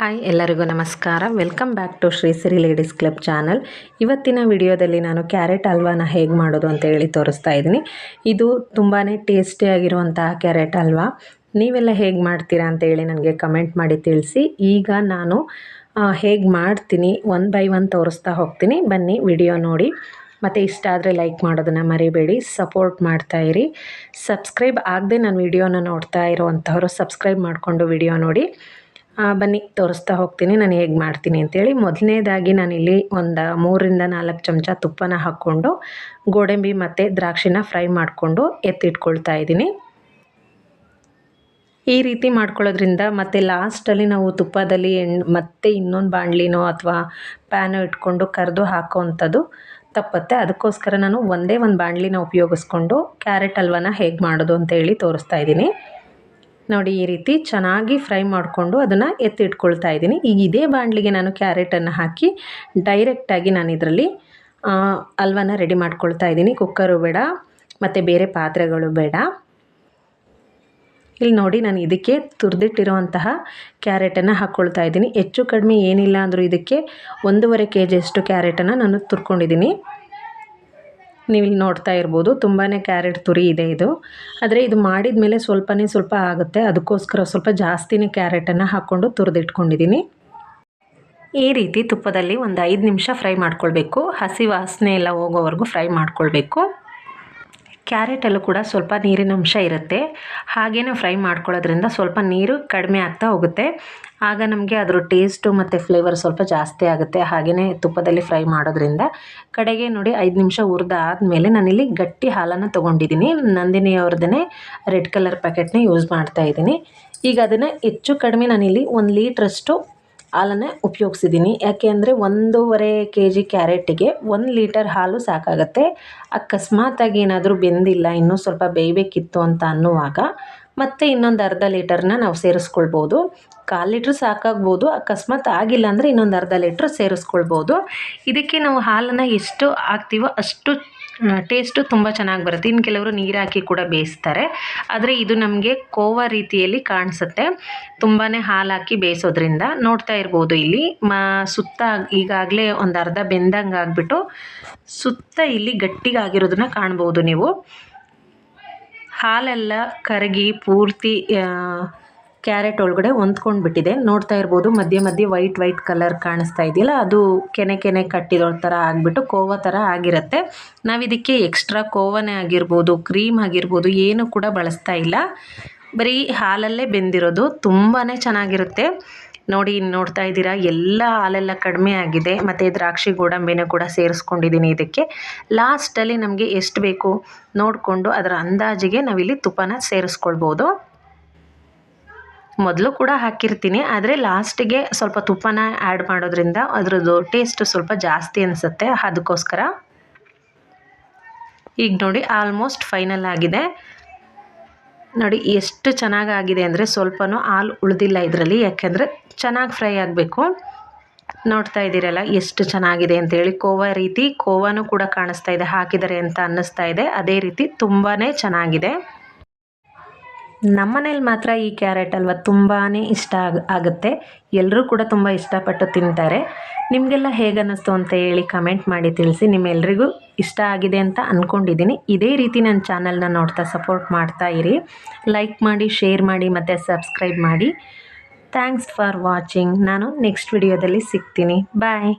Hi, ಎಲ್ಲರಿಗೂ ನಮಸ್ಕಾರ. Welcome back to Shri Siri ladies club channel ಇವತ್ತಿನ ವಿಡಿಯೋದಲ್ಲಿ ನಾನು ಕ್ಯಾರೆಟ್ ಹಲ್ವಾನ ಹೇಗೆ ಮಾಡೋದು ಅಂತ ಹೇಳಿ ತೋರಿಸ್ತಾ ಇದ್ದೀನಿ. ಇದು ತುಂಬಾ ಟೇಸ್ಟಿಯಾಗಿರುವಂತಹ ಕ್ಯಾರೆಟ್ ಹಲ್ವಾ. ನೀವೆಲ್ಲ ಹೇಗೆ ಮಾಡ್ತೀರಾ ಅಂತೇಳಿ ನನಗೆ ಕಮೆಂಟ್ ಮಾಡಿ ತಿಳಿಸಿ. ಈಗ ನಾನು ಹೇಗೆ ಮಾಡ್ತೀನಿ ಒನ್ ಬೈ ಒನ್ ತೋರಿಸ್ತಾ ಹೋಗ್ತೀನಿ. ಬನ್ನಿ, ವಿಡಿಯೋ ನೋಡಿ. ಮತ್ತು ಇಷ್ಟ ಆದರೆ ಲೈಕ್ ಮಾಡೋದನ್ನು ಮರಿಬೇಡಿ. ಸಪೋರ್ಟ್ ಮಾಡ್ತಾಯಿರಿ ಸಬ್ಸ್ಕ್ರೈಬ್ ಆಗದೆ ನಾನು ವಿಡಿಯೋನ ನೋಡ್ತಾ ಇರೋವಂಥವ್ರು ಸಬ್ಸ್ಕ್ರೈಬ್ ಮಾಡಿಕೊಂಡು ವಿಡಿಯೋ ನೋಡಿ. ಬನ್ನಿ, ತೋರಿಸ್ತಾ ಹೋಗ್ತೀನಿ, ನಾನು ಹೇಗೆ ಮಾಡ್ತೀನಿ ಅಂತೇಳಿ. ಮೊದಲನೇದಾಗಿ ನಾನಿಲ್ಲಿ ಒಂದು ಮೂರರಿಂದ ನಾಲ್ಕು ಚಮಚ ತುಪ್ಪನ ಹಾಕ್ಕೊಂಡು, ಗೋಡಂಬಿ ಮತ್ತು ದ್ರಾಕ್ಷಿನ ಫ್ರೈ ಮಾಡಿಕೊಂಡು ಎತ್ತಿಟ್ಕೊಳ್ತಾ ಇದ್ದೀನಿ. ಈ ರೀತಿ ಮಾಡ್ಕೊಳ್ಳೋದ್ರಿಂದ ಮತ್ತು ಲಾಸ್ಟಲ್ಲಿ ನಾವು ತುಪ್ಪದಲ್ಲಿ ಎಣ್ಣೆ ಮತ್ತೆ ಇನ್ನೊಂದು ಬಾಣಲಿನೋ ಅಥವಾ ಪ್ಯಾನೋ ಇಟ್ಕೊಂಡು ಕರೆದು ಹಾಕೋವಂಥದ್ದು ತಪ್ಪತ್ತೆ. ಅದಕ್ಕೋಸ್ಕರ ನಾನು ಒಂದೇ ಒಂದು ಬಾಣಲಿನ ಉಪಯೋಗಿಸ್ಕೊಂಡು ಕ್ಯಾರೆಟ್ ಹಲ್ವನ ಹೇಗೆ ಮಾಡೋದು ಅಂತ ಹೇಳಿ ತೋರಿಸ್ತಾ ಇದ್ದೀನಿ. ನೋಡಿ ಈ ರೀತಿ ಚೆನ್ನಾಗಿ ಫ್ರೈ ಮಾಡಿಕೊಂಡು ಅದನ್ನು ಎತ್ತಿಟ್ಕೊಳ್ತಾ ಇದ್ದೀನಿ. ಈಗ ಇದೇ ಬಾಣಲಿಗೆ ನಾನು ಕ್ಯಾರೆಟನ್ನು ಹಾಕಿ ಡೈರೆಕ್ಟಾಗಿ ನಾನು ಇದರಲ್ಲಿ ಹಲ್ವನ ರೆಡಿ ಮಾಡ್ಕೊಳ್ತಾ ಇದ್ದೀನಿ. ಕುಕ್ಕರು ಬೇಡ, ಮತ್ತು ಬೇರೆ ಪಾತ್ರೆಗಳು ಬೇಡ. ಇಲ್ಲಿ ನೋಡಿ ನಾನು ಇದಕ್ಕೆ ತುರಿದಿಟ್ಟಿರುವಂತಹ ಕ್ಯಾರೆಟನ್ನು ಹಾಕ್ಕೊಳ್ತಾ ಇದ್ದೀನಿ. ಹೆಚ್ಚು ಕಡಿಮೆ ಏನಿಲ್ಲ ಅಂದರೂ ಇದಕ್ಕೆ ಒಂದೂವರೆ ಕೆ ಜಿಯಷ್ಟು ಕ್ಯಾರೆಟನ್ನು ನಾನು ತುರ್ಕೊಂಡಿದ್ದೀನಿ. ನೀವು ಇಲ್ಲಿ ನೋಡ್ತಾ ಇರ್ಬೋದು ತುಂಬಾ ಕ್ಯಾರೆಟ್ ತುರಿ ಇದೆ ಇದು. ಆದರೆ ಇದು ಮಾಡಿದ ಮೇಲೆ ಸ್ವಲ್ಪನೇ ಸ್ವಲ್ಪ ಆಗುತ್ತೆ. ಅದಕ್ಕೋಸ್ಕರ ಸ್ವಲ್ಪ ಜಾಸ್ತಿನೇ ಕ್ಯಾರೆಟನ್ನು ಹಾಕ್ಕೊಂಡು ತುರಿದಿಟ್ಕೊಂಡಿದ್ದೀನಿ. ಈ ರೀತಿ ತುಪ್ಪದಲ್ಲಿ ಒಂದು ಐದು ನಿಮಿಷ ಫ್ರೈ ಮಾಡ್ಕೊಳ್ಬೇಕು. ಹಸಿ ವಾಸನೆ ಎಲ್ಲ ಹೋಗೋವರೆಗೂ ಫ್ರೈ ಮಾಡ್ಕೊಳ್ಬೇಕು. ಕ್ಯಾರೆಟಲ್ಲೂ ಕೂಡ ಸ್ವಲ್ಪ ನೀರಿನ ಅಂಶ ಇರುತ್ತೆ. ಹಾಗೇನೆ ಫ್ರೈ ಮಾಡ್ಕೊಳ್ಳೋದ್ರಿಂದ ಸ್ವಲ್ಪ ನೀರು ಕಡಿಮೆ ಆಗ್ತಾ ಹೋಗುತ್ತೆ. ಆಗ ನಮಗೆ ಅದರ ಟೇಸ್ಟು ಮತ್ತು ಫ್ಲೇವರ್ ಸ್ವಲ್ಪ ಜಾಸ್ತಿ ಆಗುತ್ತೆ. ಹಾಗೆಯೇ ತುಪ್ಪದಲ್ಲಿ ಫ್ರೈ ಮಾಡೋದ್ರಿಂದ ಕಡೆಗೆ ನೋಡಿ ಐದು ನಿಮಿಷ ಹುರಿದಾದ್ಮೇಲೆ ನಾನಿಲ್ಲಿ ಗಟ್ಟಿ ಹಾಲನ್ನು ತೊಗೊಂಡಿದ್ದೀನಿ. ನಂದಿನಿ ಅವ್ರದ್ದೇ ರೆಡ್ ಕಲರ್ ಪ್ಯಾಕೆಟ್ನ ಯೂಸ್ ಮಾಡ್ತಾ ಇದ್ದೀನಿ. ಈಗ ಅದನ್ನು ಹೆಚ್ಚು ಕಡಿಮೆ ನಾನಿಲ್ಲಿ ಒಂದು ಲೀಟ್ರಷ್ಟು ಹಾಲನ್ನೇ ಉಪಯೋಗಿಸಿದ್ದೀನಿ. ಯಾಕೆ ಅಂದರೆ ಒಂದೂವರೆ ಕೆ ಜಿ ಕ್ಯಾರೆಟಿಗೆ ಒಂದು ಲೀಟರ್ ಹಾಲು ಸಾಕಾಗತ್ತೆ. ಅಕಸ್ಮಾತಾಗಿ ಏನಾದರೂ ಬೆಂದಿಲ್ಲ, ಇನ್ನೂ ಸ್ವಲ್ಪ ಬೇಯಬೇಕಿತ್ತು ಅಂತ ಅನ್ನುವಾಗ ಮತ್ತೆ ಇನ್ನೊಂದು ಅರ್ಧ ಲೀಟರ್ನ ನಾವು ಸೇರಿಸ್ಕೊಳ್ಬೋದು. ಕಾಲು ಲೀಟ್ರ್ ಸಾಕಾಗ್ಬೋದು, ಅಕಸ್ಮಾತ್ ಆಗಿಲ್ಲ ಅಂದರೆ ಇನ್ನೊಂದು ಅರ್ಧ ಲೀಟ್ರ್ ಸೇರಿಸ್ಕೊಳ್ಬೋದು. ಇದಕ್ಕೆ ನಾವು ಹಾಲನ್ನು ಎಷ್ಟು ಹಾಕ್ತೀವೋ ಅಷ್ಟು ಟೇಸ್ಟು ತುಂಬ ಚೆನ್ನಾಗಿ ಬರುತ್ತೆ. ಇನ್ನು ಕೆಲವರು ನೀರು ಹಾಕಿ ಕೂಡ ಬೇಯಿಸ್ತಾರೆ. ಆದರೆ ಇದು ನಮಗೆ ಕೋವಾ ರೀತಿಯಲ್ಲಿ ಕಾಣಿಸುತ್ತೆ. ತುಂಬಾ ಹಾಲು ಹಾಕಿ ಬೇಯಿಸೋದ್ರಿಂದ ನೋಡ್ತಾ ಇರ್ಬೋದು ಇಲ್ಲಿ. ಮಾ, ಸುತ್ತ ಈಗಾಗಲೇ ಒಂದು ಅರ್ಧ ಬೆಂದಂಗೆ ಆಗಿಬಿಟ್ಟು ಸುತ್ತ ಇಲ್ಲಿ ಗಟ್ಟಿಗಾಗಿರೋದನ್ನ ಕಾಣ್ಬೋದು ನೀವು. ಹಾಲೆಲ್ಲ ಕರಗಿ ಪೂರ್ತಿ ಕ್ಯಾರೆಟ್ ಒಳಗಡೆ ಹೊಂದ್ಕೊಂಡು ಬಿಟ್ಟಿದೆ. ನೋಡ್ತಾ ಇರ್ಬೋದು, ಮಧ್ಯೆ ಮಧ್ಯೆ ವೈಟ್ ವೈಟ್ ಕಲರ್ ಕಾಣಿಸ್ತಾ ಇದೆಯಲ್ಲ, ಅದು ಕೆನೆ ಕೆನೆ ಕಟ್ಟಿರೋ ಥರ ಆಗಿಬಿಟ್ಟು ಕೋವ ಥರ ಆಗಿರುತ್ತೆ. ನಾವಿದಕ್ಕೆ ಎಕ್ಸ್ಟ್ರಾ ಕೋವನೇ ಆಗಿರ್ಬೋದು ಕ್ರೀಮ್ ಆಗಿರ್ಬೋದು, ಏನು ಕೂಡ ಬಳಸ್ತಾ ಇಲ್ಲ. ಬರೀ ಹಾಲಲ್ಲೇ ಬೆಂದಿರೋದು ತುಂಬಾ ಚೆನ್ನಾಗಿರುತ್ತೆ. ನೋಡಿ, ನೋಡ್ತಾ ಇದ್ದೀರಾ, ಎಲ್ಲ ಹಾಲೆಲ್ಲ ಕಡಿಮೆ ಆಗಿದೆ. ಮತ್ತು ದ್ರಾಕ್ಷಿ ಗೋಡಂಬಿನೂ ಕೂಡ ಸೇರಿಸ್ಕೊಂಡಿದ್ದೀನಿ ಇದಕ್ಕೆ. ಲಾಸ್ಟಲ್ಲಿ ನಮಗೆ ಎಷ್ಟು ಬೇಕು ನೋಡಿಕೊಂಡು, ಅದರ ಅಂದಾಜಿಗೆ ನಾವಿಲ್ಲಿ ತುಪ್ಪನ ಸೇರಿಸ್ಕೊಳ್ಬೋದು. ಮೊದಲು ಕೂಡ ಹಾಕಿರ್ತೀನಿ, ಆದರೆ ಲಾಸ್ಟಿಗೆ ಸ್ವಲ್ಪ ತುಪ್ಪನ ಆ್ಯಡ್ ಮಾಡೋದ್ರಿಂದ ಅದರದ್ದು ಟೇಸ್ಟ್ ಸ್ವಲ್ಪ ಜಾಸ್ತಿ ಅನಿಸುತ್ತೆ ಅದಕ್ಕೋಸ್ಕರ ಈಗ ನೋಡಿ ಆಲ್ಮೋಸ್ಟ್ ಫೈನಲ್ ಆಗಿದೆ. ನೋಡಿ ಎಷ್ಟು ಚೆನ್ನಾಗಾಗಿದೆ ಅಂದರೆ ಸ್ವಲ್ಪನೂ ಹಾಲು ಉಳಿದಿಲ್ಲ ಇದರಲ್ಲಿ, ಯಾಕೆಂದರೆ ಚೆನ್ನಾಗಿ ಫ್ರೈ ಆಗಬೇಕು. ನೋಡ್ತಾ ಇದ್ದೀರಲ್ಲ ಎಷ್ಟು ಚೆನ್ನಾಗಿದೆ ಅಂತೇಳಿ ಕೋವಾ ರೀತಿ ಕೋವಾನು ಕೂಡ ಕಾಣಿಸ್ತಾ ಇದೆ, ಹಾಕಿದ್ದಾರೆ ಅಂತ ಅನ್ನಿಸ್ತಾ ಇದೆ, ಅದೇ ರೀತಿ ತುಂಬಾ ಚೆನ್ನಾಗಿದೆ. ನಮ್ಮನೇಲಿ ಮಾತ್ರ ಈ ಕ್ಯಾರೆಟ್ ಅಲ್ವ ತುಂಬಾ ಇಷ್ಟ ಆಗ, ಆಗುತ್ತೆ. ಎಲ್ಲರೂ ಕೂಡ ತುಂಬ ಇಷ್ಟಪಟ್ಟು ತಿಂತಾರೆ. ನಿಮಗೆಲ್ಲ ಹೇಗೆ ಅನ್ನಿಸ್ತು ಅಂತ ಹೇಳಿ ಕಮೆಂಟ್ ಮಾಡಿ ತಿಳಿಸಿ. ನಿಮ್ಮೆಲ್ಲರಿಗೂ ಇಷ್ಟ ಆಗಿದೆ ಅಂತ ಅಂದ್ಕೊಂಡಿದ್ದೀನಿ ಇದೇ ರೀತಿ ನನ್ನ ಚಾನಲ್ನ ನೋಡ್ತಾ ಸಪೋರ್ಟ್ ಮಾಡ್ತಾ ಇರಿ. ಲೈಕ್ ಮಾಡಿ, ಶೇರ್ ಮಾಡಿ ಮತ್ತು ಸಬ್ಸ್ಕ್ರೈಬ್ ಮಾಡಿ. Thanks for watching. ನಾನು ನೆಕ್ಸ್ಟ್ ವಿಡಿಯೋದಲ್ಲಿ ಸಿಗ್ತೀನಿ. ಬಾಯ್.